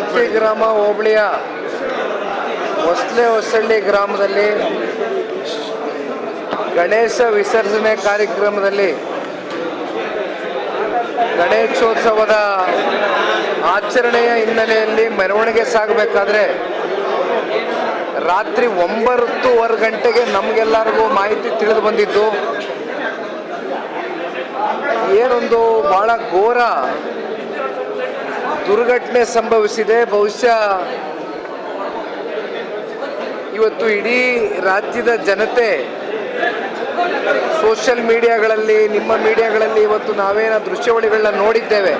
ಶಾಂತಿಗ್ರಾಮ ಹೋಬಳಿಯ ಹೊಸ್ಲೆ ಹೊಸಳ್ಳಿ ಗ್ರಾಮದಲ್ಲಿ ಗಣೇಶ ವಿಸರ್ಜನೆ ಕಾರ್ಯಕ್ರಮದಲ್ಲಿ ಗಣೇಶೋತ್ಸವದ ಆಚರಣೆಯ ಹಿನ್ನೆಲೆಯಲ್ಲಿ ಮೆರವಣಿಗೆ ಸಾಗಬೇಕಾದ್ರೆ ರಾತ್ರಿ ಒಂಬತ್ತುವರೆ ಗಂಟೆಗೆ ನಮಗೆಲ್ಲರಿಗೂ ಮಾಹಿತಿ ತಿಳಿದು ಬಂದಿದ್ದು, ಏನೊಂದು ಬಹಳ ಘೋರ ದುರ್ಘಟನೆ ಸಂಭವಿಸಿದೆ. ಬಹುಶಃ ಇವತ್ತು ಇಡೀ ರಾಜ್ಯದ ಜನತೆ ಸೋಷಿಯಲ್ ಮೀಡಿಯಾಗಳಲ್ಲಿ, ನಿಮ್ಮ ಮೀಡಿಯಾಗಳಲ್ಲಿ ಇವತ್ತು ನಾವೇನ ದೃಶ್ಯಾವಳಿಗಳನ್ನ ನೋಡಿದ್ದೇವೆ.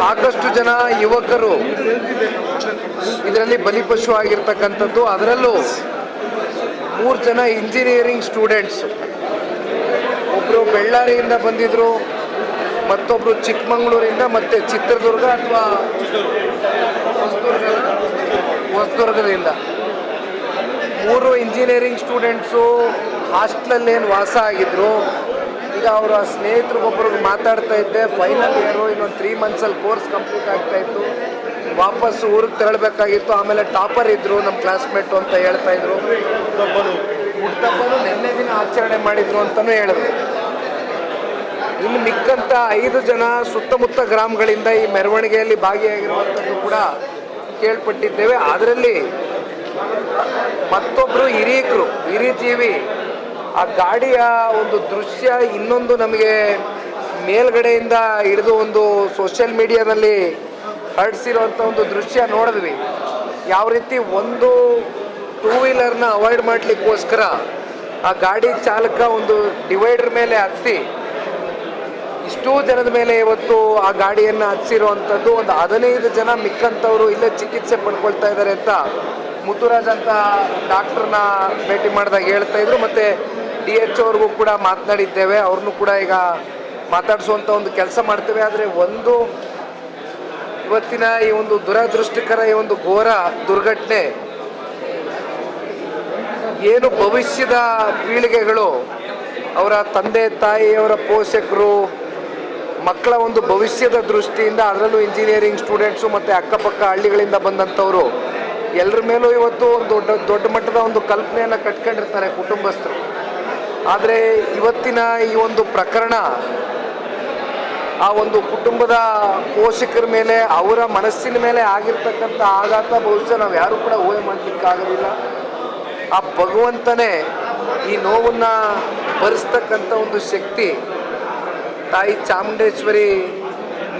ಸಾಕಷ್ಟು ಜನ ಯುವಕರು ಇದರಲ್ಲಿ ಬಲಿಪಶು ಆಗಿರ್ತಕ್ಕಂಥದ್ದು. ಅದರಲ್ಲೂ ಮೂರು ಜನ ಇಂಜಿನಿಯರಿಂಗ್ ಸ್ಟೂಡೆಂಟ್ಸ್ ಒಬ್ಬರು ಬೆಳ್ಳಾರಿಯಿಂದ ಬಂದಿದ್ರು. ಮತ್ತೊಬ್ಬರು ಚಿಕ್ಕಮಂಗ್ಳೂರಿಂದ ಮತ್ತೆ ಚಿತ್ರದುರ್ಗ ಅಥವಾ ಹೊಸದುರ್ಗ ಹೊಸದುರ್ಗದಿಂದ? ಮೂರು ಇಂಜಿನಿಯರಿಂಗ್ ಸ್ಟೂಡೆಂಟ್ಸು ಹಾಸ್ಟ್ಲಲ್ಲಿ ಏನು ವಾಸ ಆಗಿದ್ರು. ಈಗ ಅವರ ಸ್ನೇಹಿತರಿಗೊಬ್ಬರಿಗೆ ಮಾತಾಡ್ತಾ ಇದ್ದೆ. ಫೈನಲ್ ಇಯರು ಇನ್ನೊಂದು ತ್ರೀ ಮಂತ್ಸಲ್ಲಿ ಕೋರ್ಸ್ ಕಂಪ್ಲೀಟ್ ಆಗ್ತಾ ಇತ್ತು. ವಾಪಸ್ ಊರಿಗೆ ತೆರಳಬೇಕಾಗಿತ್ತು. ಆಮೇಲೆ ಟಾಪರ್ ಇದ್ರು ನಮ್ಮ ಕ್ಲಾಸ್ಮೇಟ್ ಅಂತ ಹೇಳ್ತಾ ಇದ್ರು. ಹುಟ್ಟಬ್ಬನು ನಿನ್ನೆ ದಿನ ಆಚರಣೆ ಮಾಡಿದ್ರು ಅಂತಲೂ ಹೇಳಿದ್ರು. ಇನ್ನು ಮಿಕ್ಕಂತ ಐದು ಜನ ಸುತ್ತಮುತ್ತ ಗ್ರಾಮಗಳಿಂದ ಈ ಮೆರವಣಿಗೆಯಲ್ಲಿ ಭಾಗಿಯಾಗಿರುವಂಥದ್ದು ಕೂಡ ಕೇಳ್ಪಟ್ಟಿದ್ದೇವೆ. ಅದರಲ್ಲಿ ಮತ್ತೊಬ್ಬರು ಹಿರೀಕರು ಹಿರಿಜೀವಿ, ಆ ಗಾಡಿಯ ಒಂದು ದೃಶ್ಯ ಇನ್ನೊಂದು ನಮಗೆ ಮೇಲ್ಗಡೆಯಿಂದ ಹಿಡಿದು ಒಂದು ಸೋಷಿಯಲ್ ಮೀಡಿಯಾದಲ್ಲಿ ಹರಡಿಸಿರುವಂಥ ಒಂದು ದೃಶ್ಯ ನೋಡಿದ್ವಿ. ಯಾವ ರೀತಿ ಒಂದು ಟೂ ವೀಲರ್ನ ಅವಾಯ್ಡ್ ಮಾಡಲಿಕ್ಕೋಸ್ಕರ ಆ ಗಾಡಿ ಚಾಲಕ ಒಂದು ಡಿವೈಡರ್ ಮೇಲೆ ಹತ್ತಿ ಇಷ್ಟೂ ಜನದ ಮೇಲೆ ಇವತ್ತು ಆ ಗಾಡಿಯನ್ನು ಹಚ್ಚಿರುವಂಥದ್ದು ಒಂದು ಹದಿನೈದು ಜನ ಮಿಕ್ಕಂಥವ್ರು ಇಲ್ಲೇ ಚಿಕಿತ್ಸೆ ಪಡ್ಕೊಳ್ತಾ ಇದ್ದಾರೆ ಅಂತ ಮುತ್ತುರಾಜ್ ಅಂತ ಡಾಕ್ಟರ್ನ ಭೇಟಿ ಮಾಡಿದಾಗ ಹೇಳ್ತಾ ಇದ್ರು. ಮತ್ತೆ ಡಿ ಎಚ್ ಅವ್ರಿಗೂ ಕೂಡ ಮಾತನಾಡಿದ್ದೇವೆ. ಅವ್ರನ್ನೂ ಕೂಡ ಈಗ ಮಾತಾಡಿಸುವಂಥ ಒಂದು ಕೆಲಸ ಮಾಡ್ತೇವೆ. ಆದರೆ ಒಂದು ಇವತ್ತಿನ ಈ ಒಂದು ದುರದೃಷ್ಟಿಕರ ಈ ಒಂದು ಘೋರ ದುರ್ಘಟನೆ, ಏನು ಭವಿಷ್ಯದ ಪೀಳಿಗೆಗಳು ಅವರ ತಂದೆ, ತಾಯಿಯವರ ಪೋಷಕರು ಮಕ್ಕಳ ಒಂದು ಭವಿಷ್ಯದ ದೃಷ್ಟಿಯಿಂದ ಅದರಲ್ಲೂ ಇಂಜಿನಿಯರಿಂಗ್ ಸ್ಟೂಡೆಂಟ್ಸು ಮತ್ತು ಅಕ್ಕಪಕ್ಕ ಹಳ್ಳಿಗಳಿಂದ ಬಂದಂಥವರು ಎಲ್ಲರ ಮೇಲೂ ಇವತ್ತು ಒಂದು ದೊಡ್ಡ ದೊಡ್ಡ ಮಟ್ಟದ ಒಂದು ಕಲ್ಪನೆಯನ್ನು ಕಟ್ಕೊಂಡಿರ್ತಾರೆ ಕುಟುಂಬಸ್ಥರು. ಆದರೆ ಇವತ್ತಿನ ಈ ಒಂದು ಪ್ರಕರಣ, ಆ ಒಂದು ಕುಟುಂಬದ ಪೋಷಕರ ಮೇಲೆ, ಅವರ ಮನಸ್ಸಿನ ಮೇಲೆ ಆಗಿರ್ತಕ್ಕಂಥ ಆಘಾತ ಬಹುಶಃ ನಾವು ಯಾರೂ ಕೂಡ ಊಹೆ ಮಾಡಲಿಕ್ಕಾಗೋದಿಲ್ಲ. ಆ ಭಗವಂತನೇ ಈ ನೋವನ್ನು ಭರಿಸ್ತಕ್ಕಂಥ ಒಂದು ಶಕ್ತಿ ತಾಯಿ ಚಾಮುಂಡೇಶ್ವರಿ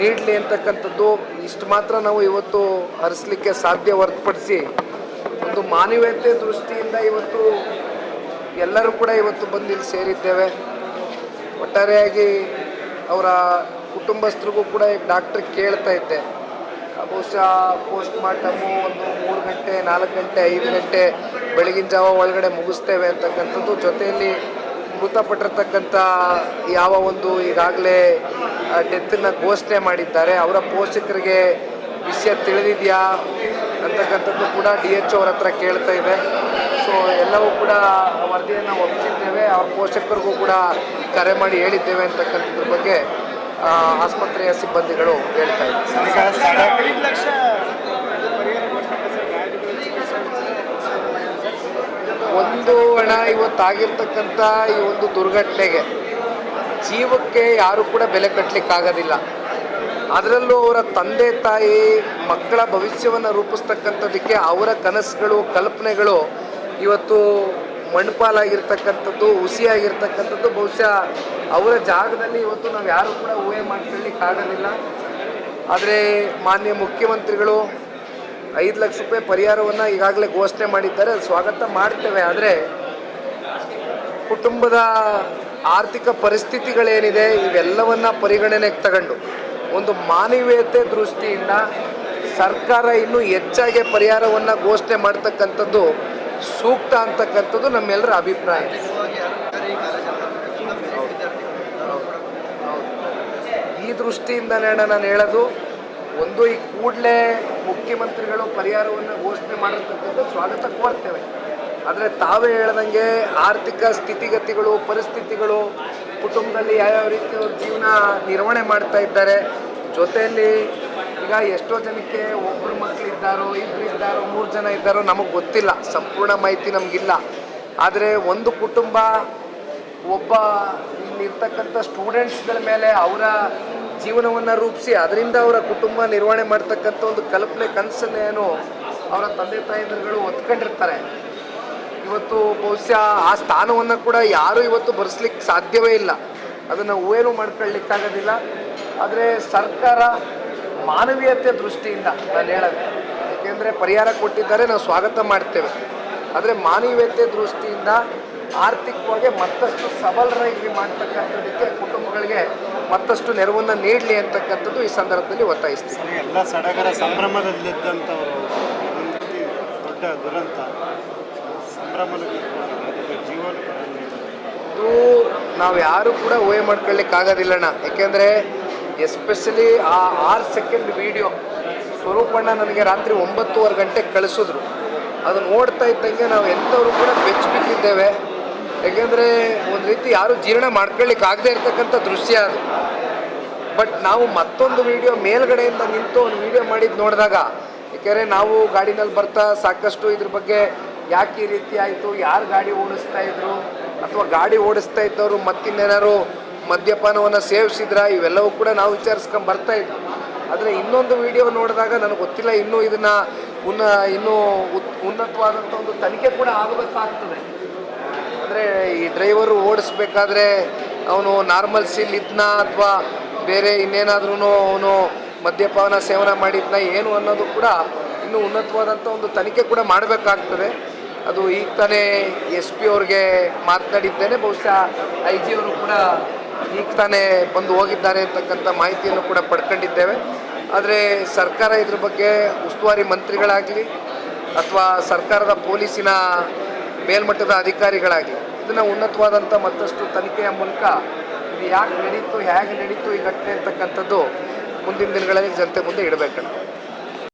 ನೀಡಲಿ ಅಂತಕ್ಕಂಥದ್ದು ಇಷ್ಟು ಮಾತ್ರ ನಾವು ಇವತ್ತು ಹರಿಸ್ಲಿಕ್ಕೆ ಸಾಧ್ಯ ಹೊರತುಪಡಿಸಿ ಒಂದು ಮಾನವೀಯತೆ ದೃಷ್ಟಿಯಿಂದ ಇವತ್ತು ಎಲ್ಲರೂ ಕೂಡ ಇವತ್ತು ಬಂದು ಇಲ್ಲಿ ಸೇರಿದ್ದೇವೆ. ಒಟ್ಟಾರೆಯಾಗಿ ಅವರ ಕುಟುಂಬಸ್ಥರಿಗೂ ಕೂಡ ಈಗ ಡಾಕ್ಟ್ರ್ ಕೇಳ್ತಾ ಇದ್ದೆ. ಬಹುಶಃ ಪೋಸ್ಟ್ ಮಾರ್ಟಮು ಒಂದು ಮೂರು ಗಂಟೆ, ನಾಲ್ಕು ಗಂಟೆ, ಐದು ಗಂಟೆ ಬೆಳಗಿನ ಜಾವ ಒಳಗಡೆ ಮುಗಿಸ್ತೇವೆ ಅಂತಕ್ಕಂಥದ್ದು. ಜೊತೆಯಲ್ಲಿ ಮೃತಪಟ್ಟಿರ್ತಕ್ಕಂಥ ಯಾವ ಒಂದು ಈಗಾಗಲೇ ಡೆತ್ತನ್ನು ಘೋಷಣೆ ಮಾಡಿದ್ದಾರೆ. ಅವರ ಪೋಷಕರಿಗೆ ವಿಷಯ ತಿಳಿದಿದೆಯಾ ಅಂತಕ್ಕಂಥದ್ದು ಕೂಡ ಡಿ ಎಚ್ ಅವ್ರ ಹತ್ರ ಕೇಳ್ತಾ ಇದೆ. ಸೊ ಎಲ್ಲವೂ ಕೂಡ ವರದಿಯನ್ನು ಒಪ್ಪಿಸಿದ್ದೇವೆ. ಅವ್ರ ಪೋಷಕರಿಗೂ ಕೂಡ ಕರೆ ಮಾಡಿ ಹೇಳಿದ್ದೇವೆ ಅಂತಕ್ಕಂಥದ್ರ ಬಗ್ಗೆ ಆಸ್ಪತ್ರೆಯ ಸಿಬ್ಬಂದಿಗಳು ಹೇಳ್ತಾ ಇದ್ದಾರೆ. ಒಂದು ಇವತ್ತಾಗಿರ್ತಕ್ಕಂಥ ಈ ಒಂದು ದುರ್ಘಟನೆಗೆ ಜೀವಕ್ಕೆ ಯಾರು ಕೂಡ ಬೆಲೆ ಕಟ್ಟಲಿಕ್ಕಾಗೋದಿಲ್ಲ ಅದರಲ್ಲೂ ಅವರ ತಂದೆ ತಾಯಿ, ಮಕ್ಕಳ ಭವಿಷ್ಯವನ್ನು ರೂಪಿಸ್ತಕ್ಕಂಥದ್ದಕ್ಕೆ ಅವರ ಕನಸುಗಳು, ಕಲ್ಪನೆಗಳು ಇವತ್ತು ಮಣ್ಪಾಲಾಗಿರ್ತಕ್ಕಂಥದ್ದು, ಹುಸಿಯಾಗಿರ್ತಕ್ಕಂಥದ್ದು. ಬಹುಶಃ ಅವರ ಜಾಗದಲ್ಲಿ ಇವತ್ತು ನಾವು ಯಾರು ಕೂಡ ಊಹೆ ಮಾಡ್ಕೊಳ್ಳಿಕ್ಕಾಗೋದಿಲ್ಲ. ಆದರೆ ಮಾನ್ಯ ಮುಖ್ಯಮಂತ್ರಿಗಳು ಐದು ಲಕ್ಷ ರೂಪಾಯಿ ಪರಿಹಾರವನ್ನು ಈಗಾಗಲೇ ಘೋಷಣೆ ಮಾಡಿದ್ದಾರೆ. ಸ್ವಾಗತ ಮಾಡ್ತೇವೆ. ಆದರೆ ಕುಟುಂಬದ ಆರ್ಥಿಕ ಪರಿಸ್ಥಿತಿಗಳೇನಿದೆ, ಇವೆಲ್ಲವನ್ನ ಪರಿಗಣನೆಗೆ ತಗೊಂಡು ಒಂದು ಮಾನವೀಯತೆ ದೃಷ್ಟಿಯಿಂದ ಸರ್ಕಾರ ಇನ್ನೂ ಹೆಚ್ಚಾಗಿ ಪರಿಹಾರವನ್ನು ಘೋಷಣೆ ಮಾಡ್ತಕ್ಕಂಥದ್ದು ಸೂಕ್ತ ಅಂತಕ್ಕಂಥದ್ದು ನಮ್ಮೆಲ್ಲರ ಅಭಿಪ್ರಾಯ. ಈ ದೃಷ್ಟಿಯಿಂದ ನಾನು ಹೇಳೋದು, ಒಂದು ಈ ಕೂಡಲೇ ಮುಖ್ಯಮಂತ್ರಿಗಳು ಪರಿಹಾರವನ್ನು ಘೋಷಣೆ ಮಾಡಿರ್ತಕ್ಕಂಥ ಸ್ವಾಗತ ಕೋರ್ತೇವೆ ಆದರೆ ತಾವೇ ಹೇಳ್ದಂಗೆ ಆರ್ಥಿಕ ಸ್ಥಿತಿಗತಿಗಳು, ಪರಿಸ್ಥಿತಿಗಳು, ಕುಟುಂಬದಲ್ಲಿ ಯಾವ್ಯಾವ ರೀತಿ ಅವ್ರ ಜೀವನ ನಿರ್ವಹಣೆ ಮಾಡ್ತಾ ಇದ್ದಾರೆ, ಜೊತೆಯಲ್ಲಿ ಈಗ ಎಷ್ಟೋ ಜನಕ್ಕೆ ಒಬ್ಬರು ಮಕ್ಕಳಿದ್ದಾರೋ ಇಬ್ಬರು ಇದ್ದಾರೋ ಮೂರು ಜನ ಇದ್ದಾರೋ ನಮಗೆ ಗೊತ್ತಿಲ್ಲ, ಸಂಪೂರ್ಣ ಮಾಹಿತಿ ನಮಗಿಲ್ಲ. ಆದರೆ ಒಂದು ಕುಟುಂಬ ಒಬ್ಬ ಇಲ್ಲಿರ್ತಕ್ಕಂಥ ಸ್ಟೂಡೆಂಟ್ಸ್ಗಳ ಮೇಲೆ ಅವರ ಜೀವನವನ್ನು ರೂಪಿಸಿ, ಅದರಿಂದ ಅವರ ಕುಟುಂಬ ನಿರ್ವಹಣೆ ಮಾಡ್ತಕ್ಕಂಥ ಒಂದು ಕಲ್ಪನೆ, ಕನಸನ್ನೇನು ಅವರ ತಂದೆ ತಾಯಿಗಳು ಒತ್ಕೊಂಡಿರ್ತಾರೆ ಇವತ್ತು ಬಹುಶಃ ಆ ಸ್ಥಾನವನ್ನು ಕೂಡ ಯಾರೂ ಇವತ್ತು ಬರೆಸ್ಲಿಕ್ಕೆ ಸಾಧ್ಯವೇ ಇಲ್ಲ. ಅದನ್ನು ಊಹೇನು ಮಾಡ್ಕೊಳ್ಳಿಕ್ಕಾಗೋದಿಲ್ಲ. ಆದರೆ ಸರ್ಕಾರ ಮಾನವೀಯತೆ ದೃಷ್ಟಿಯಿಂದ ನಾನು ಹೇಳೋದು ಏಕೆಂದರೆ ಪರಿಹಾರ ಕೊಟ್ಟಿದ್ದಾರೆ, ನಾವು ಸ್ವಾಗತ ಮಾಡ್ತೇವೆ. ಆದರೆ ಮಾನವೀಯತೆ ದೃಷ್ಟಿಯಿಂದ ಆರ್ಥಿಕವಾಗಿ ಮತ್ತಷ್ಟು ಸಬಲರಾಗಿ ಮಾಡ್ತಕ್ಕಂಥದ್ದಕ್ಕೆ ಕುಟುಂಬಗಳಿಗೆ ಮತ್ತಷ್ಟು ನೆರವನ್ನು ನೀಡಲಿ ಅಂತಕ್ಕಂಥದ್ದು ಈ ಸಂದರ್ಭದಲ್ಲಿ ಒತ್ತಾಯಿಸ್ತೀವಿ ಎಲ್ಲ ಸಡಗರ ಸಂಭ್ರಮದಲ್ಲಿದ್ದಂಥವರು ದೊಡ್ಡ ದುರಂತ. ಜೀವನ ಇದು ನಾವು ಯಾರು ಕೂಡ ಊಹೆ ಮಾಡ್ಕೊಳ್ಳಿಕ್ಕೆ ಆಗೋದಿಲ್ಲಣ್ಣ ಯಾಕೆಂದರೆ ಎಸ್ಪೆಷಲಿ ಆ ಆರು ಸೆಕೆಂಡ್ ವಿಡಿಯೋ ಸ್ವರೂಪಣ್ಣ ನನಗೆ ರಾತ್ರಿ ಒಂಬತ್ತುವರೆ ಗಂಟೆಗೆ ಕಳಿಸಿದ್ರು. ಅದು ನೋಡ್ತಾ ಇದ್ದಂಗೆ ನಾವು ಎಂಥವ್ರು ಕೂಡ ಬೆಚ್ಚಿ ಬಿಟ್ಟಿದ್ದೇವೆ ಯಾಕೆಂದರೆ ಒಂದು ರೀತಿ ಯಾರು ಜೀರ್ಣ ಮಾಡ್ಕೊಳ್ಳಿಕ್ಕೆ ಆಗದೆ ಇರ್ತಕ್ಕಂಥ ದೃಶ್ಯ ಅದು. ಬಟ್ ನಾವು ಮತ್ತೊಂದು ವಿಡಿಯೋ ಮೇಲ್ಗಡೆಯಿಂದ ನಿಂತು ಒಂದು ವಿಡಿಯೋ ಮಾಡಿದ್ದು ನೋಡಿದಾಗ, ಯಾಕೆಂದರೆ ನಾವು ಗಾಡಿನಲ್ಲಿ ಬರ್ತಾ ಸಾಕಷ್ಟು ಇದ್ರ ಬಗ್ಗೆ ಯಾಕೆ ಈ ರೀತಿ ಆಯಿತು? ಯಾರು ಗಾಡಿ ಓಡಿಸ್ತಾ ಇದ್ರು? ಅಥವಾ ಗಾಡಿ ಓಡಿಸ್ತಾ ಇದ್ದವರು ಮತ್ತಿನ್ನೇನಾದ್ರು ಮದ್ಯಪಾನವನ್ನು ಸೇವಿಸಿದ್ರ? ಇವೆಲ್ಲವೂ ಕೂಡ ನಾವು ವಿಚಾರಿಸ್ಕೊಂಡು ಬರ್ತಾ ಇದ್ವಿ. ಆದರೆ ಇನ್ನೊಂದು ವಿಡಿಯೋ ನೋಡಿದಾಗ ನನಗೆ ಗೊತ್ತಿಲ್ಲ, ಇನ್ನೂ ಇದನ್ನು ಉನ್ನ, ಇನ್ನೂ ಉತ್ ಉನ್ನತವಾದಂಥ ಒಂದು ತನಿಖೆ ಕೂಡ ಆಗಬೇಕಾಗ್ತದೆ. ಅಂದರೆ ಈ ಡ್ರೈವರು ಓಡಿಸ್ಬೇಕಾದ್ರೆ ಅವನು ನಾರ್ಮಲ್ ಸೀಲ್ ಇದ್ನ ಅಥವಾ ಬೇರೆ ಇನ್ನೇನಾದ್ರೂ ಅವನು ಮದ್ಯಪಾನ ಸೇವನೆ ಮಾಡಿದ್ನ ಏನು ಅನ್ನೋದು ಕೂಡ ಇನ್ನೂ ಉನ್ನತವಾದಂಥ ಒಂದು ತನಿಖೆ ಕೂಡ ಮಾಡಬೇಕಾಗ್ತದೆ. ಅದು ಈಗ ತಾನೇ ಎಸ್ ಪಿ ಅವ್ರಿಗೆ ಮಾತನಾಡಿದ್ದೇನೆ, ಬಹುಶಃ ಐ ಜಿ ಅವರು ಕೂಡ ಈಗ ತಾನೇ ಬಂದು ಹೋಗಿದ್ದಾರೆ ಅಂತಕ್ಕಂಥ ಮಾಹಿತಿಯನ್ನು ಕೂಡ ಪಡ್ಕೊಂಡಿದ್ದೇವೆ. ಆದರೆ ಸರ್ಕಾರ ಇದ್ರ ಬಗ್ಗೆ ಉಸ್ತುವಾರಿ ಮಂತ್ರಿಗಳಾಗಲಿ ಅಥವಾ ಸರ್ಕಾರದ ಪೊಲೀಸಿನ ಮೇಲ್ಮಟ್ಟದ ಅಧಿಕಾರಿಗಳಾಗಲಿ, ಇದನ್ನು ಉನ್ನತವಾದಂಥ ಮತ್ತಷ್ಟು ತನಿಖೆಯ ಮೂಲಕ ಇದು ಯಾಕೆ ನಡೀತು ಹೇಗೆ ನಡೀತು ಈ ಘಟನೆ ಅಂತಕ್ಕಂಥದ್ದು ಮುಂದಿನ ದಿನಗಳಲ್ಲಿ ಜನತೆ ಮುಂದೆ ಇಡಬೇಕಂತ